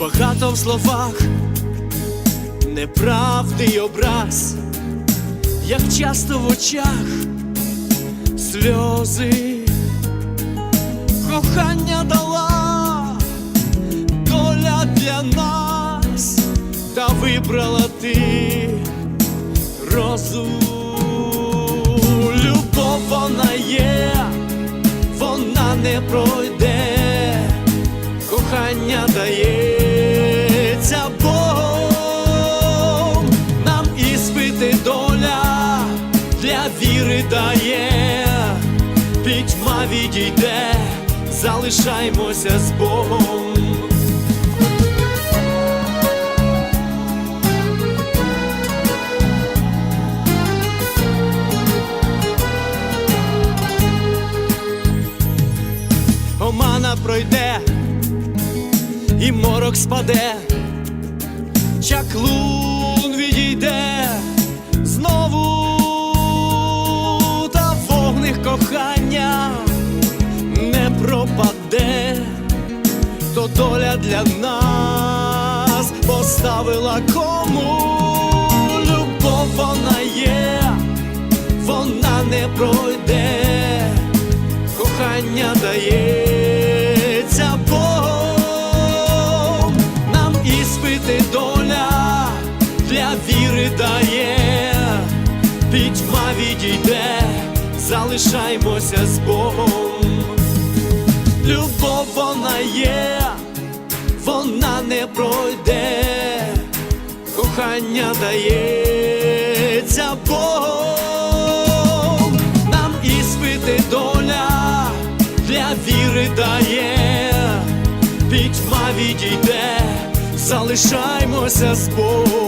в словах, неправди образ, як часто в очах. Сльози, кохання дала доля для нас, та вибрала ти розу. Любов вона є, вона не пройде, кохання дається віри дає, пітьма відійде, залишаймося з Богом. омана пройде, і морок спаде, чаклун кохання не пропаде, то доля для нас поставила кому. Любов вона є, вона не пройде. Кохання дається Богом, нам іспити доля для віри дає, пітьма відійде, залишаймося з Богом. Любов вона є, вона не пройде, кохання дається Богом, нам іспити доля для віри дає, пітьма відійде, залишаймося з Богом.